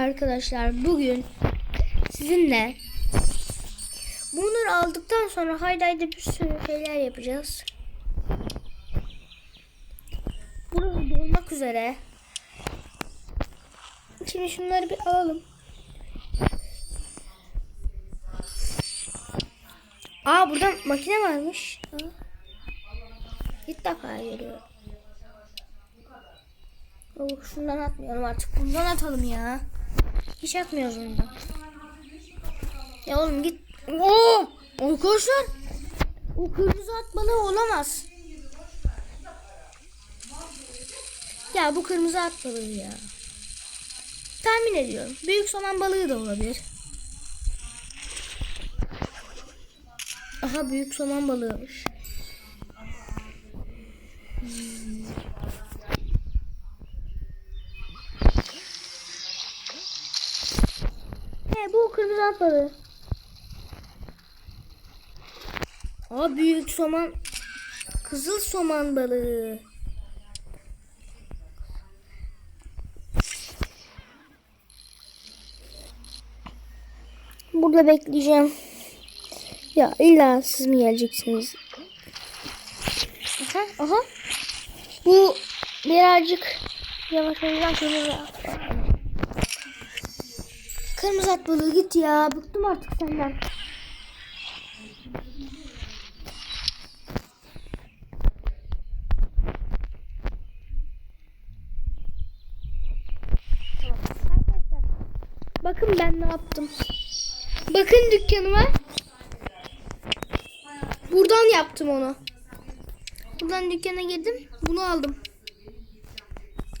arkadaşlar. Bugün sizinle bunları aldıktan sonra haydi haydi bir sürü şeyler yapacağız. Burası dolmak üzere. Şimdi şunları bir alalım. Aa burada makine varmış. Aa. İlk defa görüyorum. Oh, şundan atmıyorum artık. Bundan atalım ya. Hiç atmıyoruz bundan. Ya oğlum git. Oo! Arkadaşlar. O kırmızı at balığı olamaz. Ya bu kırmızı at balığı ya. Tahmin ediyorum. Büyük soman balığı da olabilir. Aha büyük soman balığıymış. He bu kırmızı at balığı. Aa büyük soman. Kızıl soman balığı. Burada bekleyeceğim. Ya illa siz mi geleceksiniz? Aha, aha. Bu birazcık yavaş olacak kırmızı at. Balığı git ya. Bıktım artık senden. Bakın ben ne yaptım. Bakın dükkanıma. Buradan yaptım onu. Buradan dükkana girdim. Bunu aldım.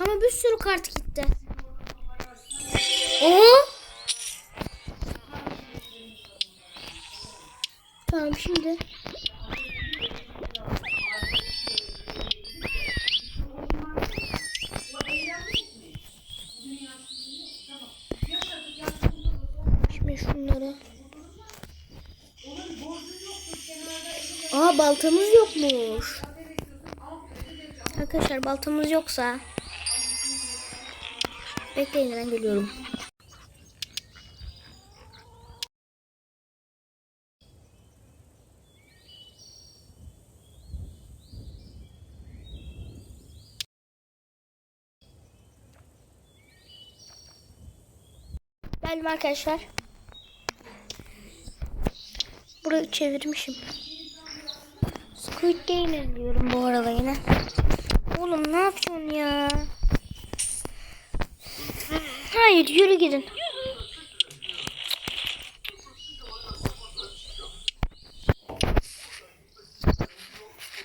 Ama bir sürü kart gitti. Aa! Şimdi. Şimdi şunları. Aa baltamız yokmuş. Arkadaşlar baltamız yoksa bekleyin ben geliyorum. Geldim arkadaşlar. Burayı çevirmişim. Squid Game izliyorum bu arada yine. Oğlum ne yapıyorsun ya? Hayır yürü gidin.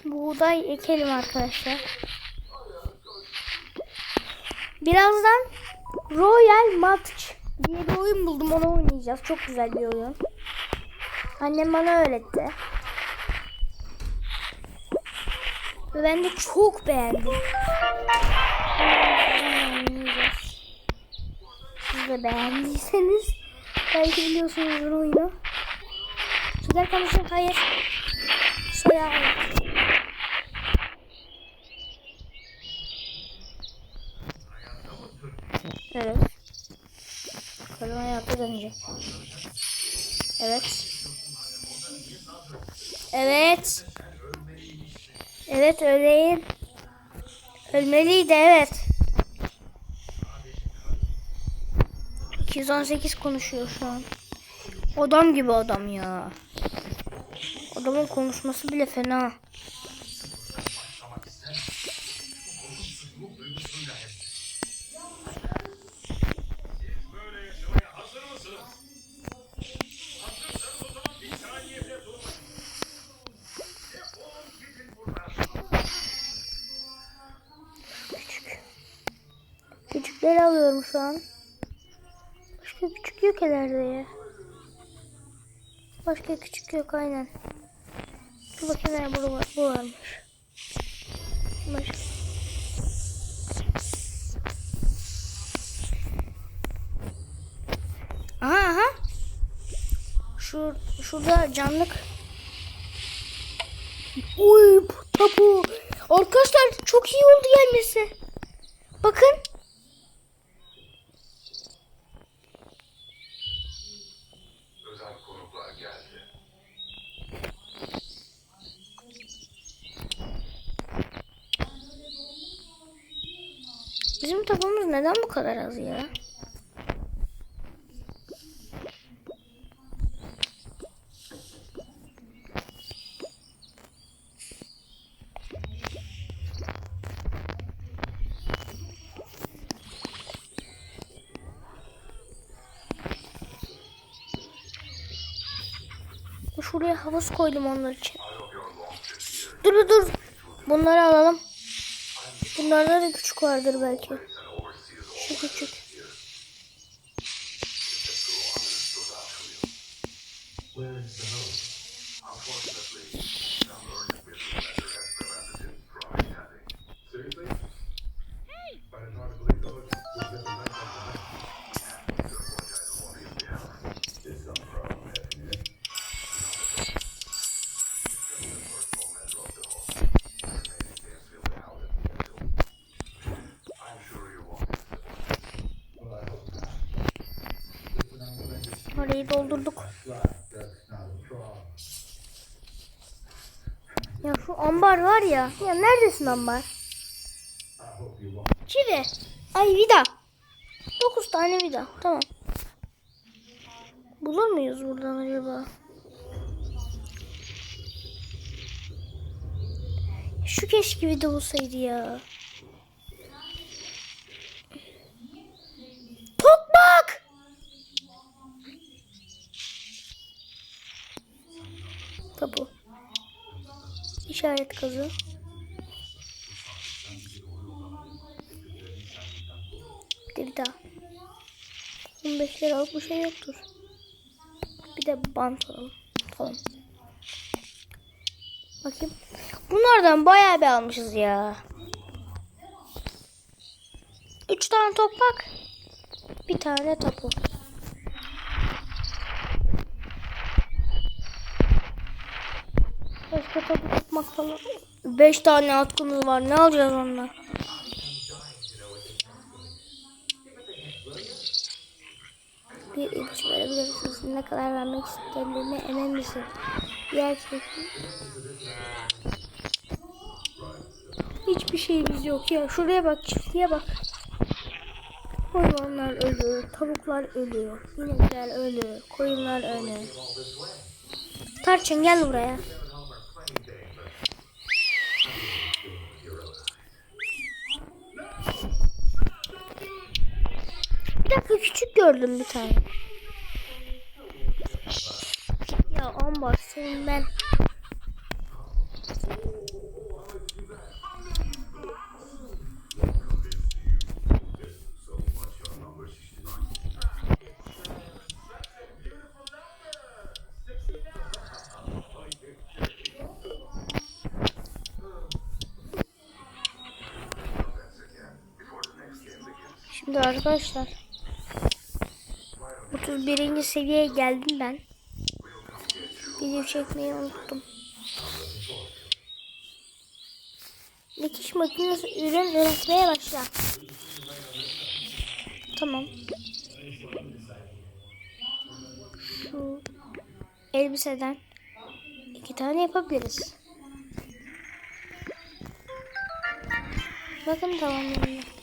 Buğday ekelim arkadaşlar. Birazdan Royal Match diye bir oyun buldum. Onu oynayacağız. Çok güzel bir oyun. Annem bana öğretti. Ve ben de çok beğendim. Siz de beğendiyseniz belki biliyorsunuzdur oyunu. Şeker konuşun. Hayır. Soya. Evet. Kadın hayata dönecek. Evet. Evet. Evet öyleyim. Ölmeliydi evet. 218 konuşuyor şu an. Adam gibi adam ya. Adamın konuşması bile fena. Alıyorum şu an. Başka küçük yok herhalde ya. Başka küçük yok aynen. Dur bakayım nerede bu, bu varmış. Başka. Aha aha. Şu, şurada canlık. Uy tapu. Arkadaşlar çok iyi oldu gelmesi. Bakın. Bizim tapumuz neden bu kadar az ya? Şuraya havuz koydum onlar için. Dur dur. Bunları alalım. Bunlarda da küçük vardır belki. Not. Orayı doldurduk. Ya şu ambar var ya. Ya neredesin ambar? Çivi. Ay vida. 9 tane vida. Tamam. Bulur muyuz buradan acaba? Şu keşke vida olsaydı ya. İşaret kazı. Bir de bir daha. 15 liralık bir şey yoktur. Bir de bant alalım. Tamam. Bakayım. Bunlardan bayağı bir almışız ya. 3 tane toprak. Bir tane tapu. Başka falan. 5 tane atkımız var. Ne alacağız ondan? Bir ipucu verebilir misiniz? Ne kadar vermek istediğine emin misin? Gerçek. Hiçbir şeyimiz yok ya. Şuraya bak, çiftliğe bak. Hayvanlar ölüyor, tavuklar ölüyor, inekler ölüyor, koyunlar ölüyor. Tarçın gel buraya. Bir dakika küçük gördüm bir tane. Ya ambar senin ben. Şimdi arkadaşlar 31. seviyeye geldim ben. Video çekmeyi unuttum. Dikiş makinesi ürün üretmeye başla. Tamam. Şu elbiseden iki tane yapabiliriz. Bakın tamamlanıyor.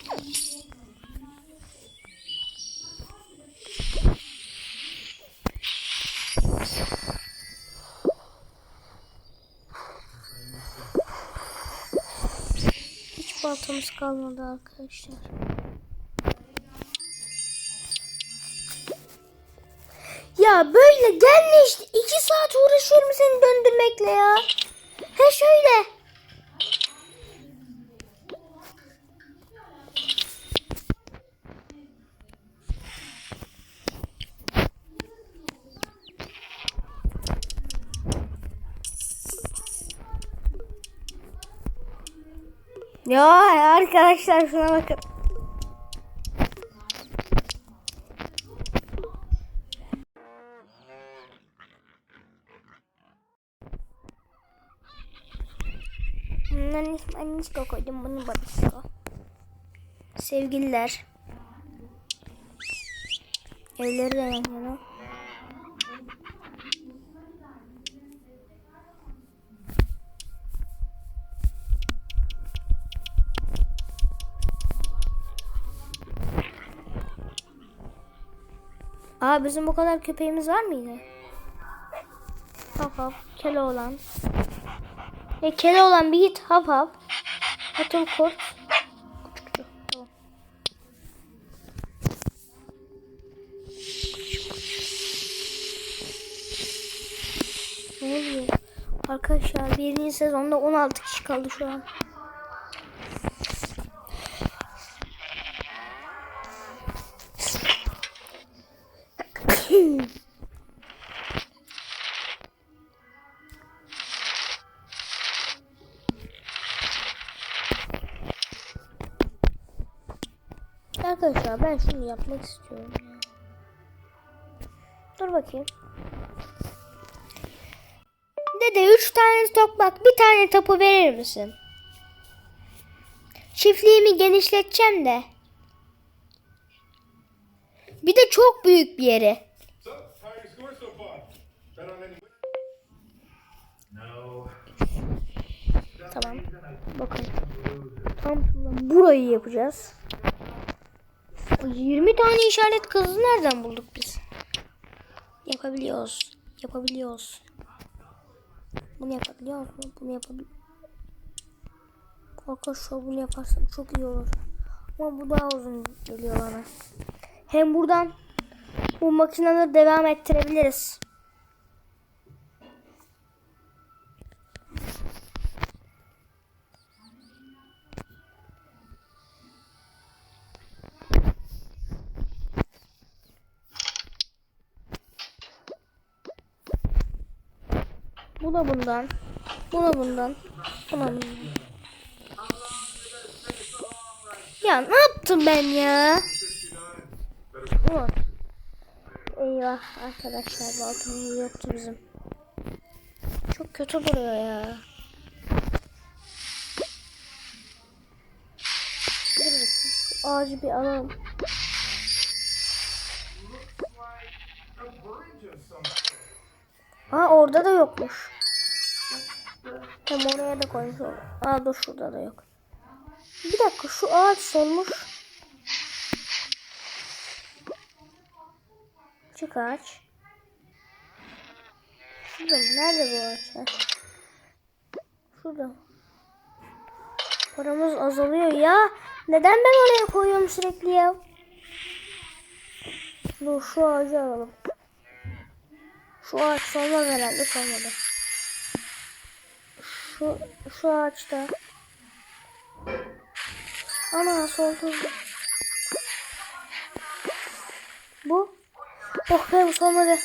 Baltamız kalmadı arkadaşlar. Ya böyle gelme işte. iki saat uğraşıyorum seni döndürmekle ya. He şöyle. Ya arkadaşlar şuna bakın. Bunların ismi Anisko koydum. Bunu Barisko. Sevgililer. Evleri de yan Aa bizim bu kadar köpeğimiz var mıydı? Hap hap. Keloğlan. E Keloğlan bir git hap hap. Atıl kurt. Ne oluyor? Arkadaşlar birinci sezonda 16 kişi kaldı şu an. Arkadaşlar ben şunu yapmak istiyorum. Dur bakayım. Dede 3 tane toprak bir tane topu verir misin? Çiftliğimi genişleteceğim de. Bir de çok büyük bir No. Tamam. Bakın. Tam burayı yapacağız. 20 tane işaret kızı nereden bulduk biz? Yapabiliyoruz. Yapabiliyoruz. Bunu yapabiliyoruz mu? Bunu yapabiliyoruz. Arkadaşlar bunu yaparsam çok iyi olur. Ama bu daha uzun geliyor bana. Hem buradan bu makineleri devam ettirebiliriz. Bu da bundan. Bu da bundan. Bu da bundan. Ya ne yaptım ben ya? Bu. Eyvah arkadaşlar baltamız yoktu bizim. Çok kötü duruyor ya. Ağacı bir alalım. Ha orada da yokmuş. Hem oraya da koymuş. Aa dur şurada da yok. Bir dakika şu ağaç solmuş. Çık ağaç. Şurada? Nerede bu ağaç? Ha? Şurada. Paramız azalıyor ya. Neden ben oraya koyuyorum sürekli ya? Dur şu ağacı alalım. Şu ağaç solmaz herhalde solmadı. Şu, şu ağaçta. Ana soldu. Bu. Oh be bu solmadı.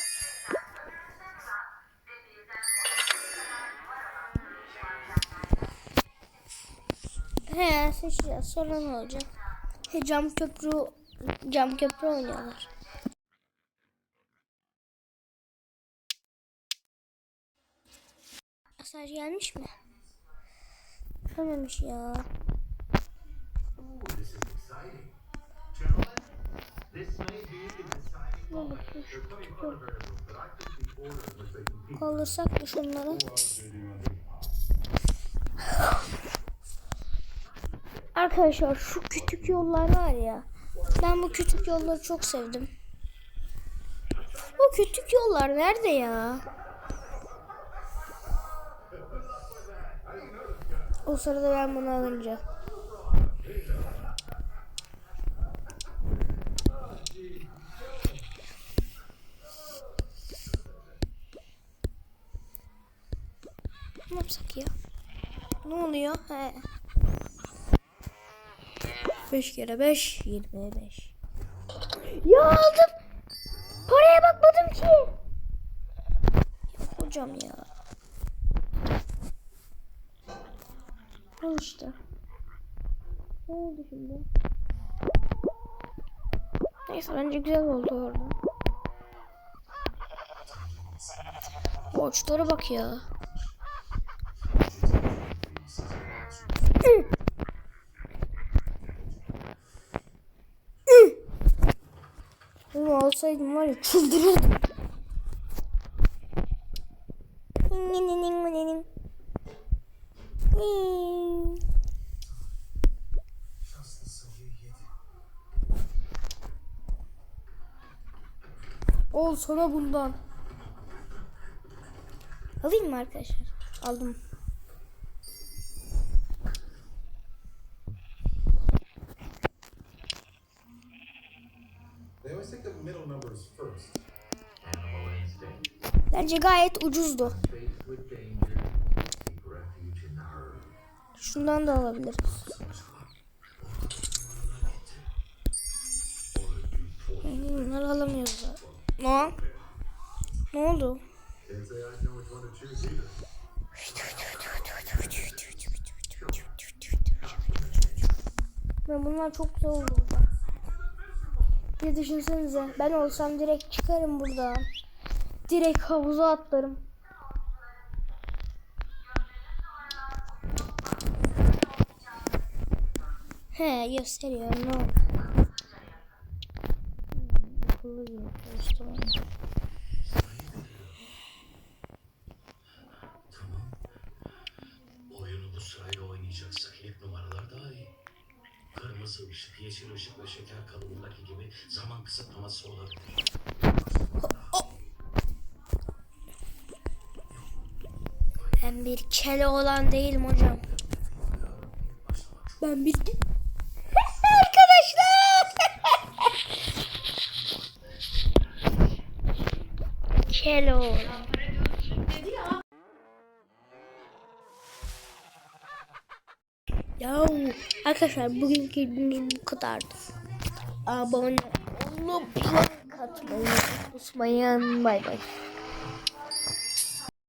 He seçeceğiz. Sonra ne olacak? He, cam köprü cam köprü oynuyorlar. Mesaj gelmiş mi? Gelmemiş ya. Kaldırsak mı şunları? Arkadaşlar şu küçük yollar var ya. Ben bu küçük yolları çok sevdim. Bu küçük yollar nerede ya? O sırada ben bunu alınca. Ne yapsak ya? Ne oluyor? He. 5 kere 5 25. Ya aldım. Paraya bakmadım ki. Hocam ya. Al işte. Ne oldu şimdi? Neyse bence güzel oldu orada. Borçlara bak ya. Bunu alsaydım var ya çıldırırdım. Sana bundan. Alayım mı arkadaşlar? Aldım. Bence gayet ucuzdu. Şundan da alabiliriz. Bunları alamıyoruz. Ne? Ne oldu? Ben bunlar çok güzel oldu. Bir düşünsenize ben olsam direkt çıkarım buradan. Direkt havuza atlarım. He gösteriyor ne oldu? Akıllı bir yapıyoruz, tamam. Bu sırayla oynayacaksak hep numaralar daha iyi. Kırmızı ışık, yeşil ışık ve şeker kalıbındaki gibi zaman kısıtlaması olabilir. Ben bir kele olan değilim hocam. Ben bir Arkadaşlar. Kele olan. Ya arkadaşlar bugünkü videomuz bu kadardı. Abone olup like atmayı unutmayın. Bay bay.